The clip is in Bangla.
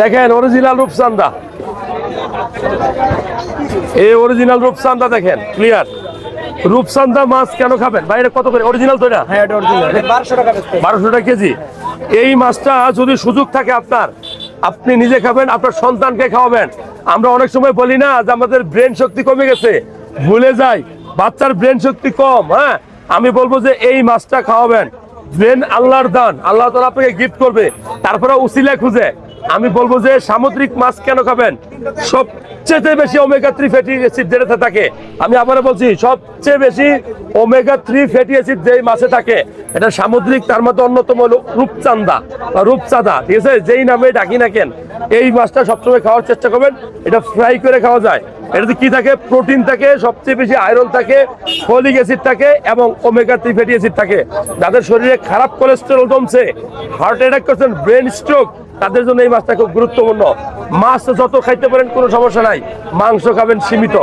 দেখেন অরিজিনাল রূপচান্দা এই অরিজিনাল রূপচান্দা দেখেন ক্লিয়ার রূপচান্দা মাছ কেন খাবেন? বাইরে কত করে? অরিজিনাল তো হ্যাঁ টাকা বারোশো টাকা কেজি। এই মাছটা যদি সুযোগ থাকে আপনার আপনি নিজে খাবেন আপনার সন্তানকে খাওয়াবেন। আমরা অনেক সময় বলি না যে আমাদের ব্রেন শক্তি কমে গেছে। ভুলে যাই বাচ্চার ব্রেন শক্তি কম হ্যাঁ? আমি বলব যে এই মাছটা খাওয়াবেন। ব্রেন আল্লাহর দান আল্লাহ তালা আপনাকে গিফট করবে তারপরে উসিলা খুঁজে। আমি বলব যে সামুদ্রিক মাছ কেন খাবেন? সবচেয়ে বেশি ওমেগা থ্রি ফ্যাটি অ্যাসিড যেটাতে থাকে। আমি আবারও বলছি, সবচেয়ে বেশি ওমেগা থ্রি ফ্যাটি অ্যাসিড যেই মাছে থাকে, এটা সামুদ্রিক, তার মধ্যে অন্যতম হলো রূপচান্দা বা রূপচাঁদা, ঠিক আছে? যেই নামে ডাকি না কেন, এই মাছটা সবসময় খাওয়ার চেষ্টা করবেন, এটা ফ্রাই করে খাওয়া যায়। এটাতে কি থাকে? প্রোটিন থাকে, সবচেয়ে বেশি আয়রন থাকে ফলিক অ্যাসিড থাকে এবং ওমেগা থ্রি ফ্যাটি অ্যাসিড থাকে। যাদের শরীরে খারাপ কোলেস্টেরল জমছে হার্ট অ্যাটাক করছেন ব্রেন স্ট্রোক তাদের জন্য এই মাছটা খুব গুরুত্বপূর্ণ। মাছ যত খাইতে পারেন কোনো সমস্যা নাই, মাংস খাবেন সীমিত।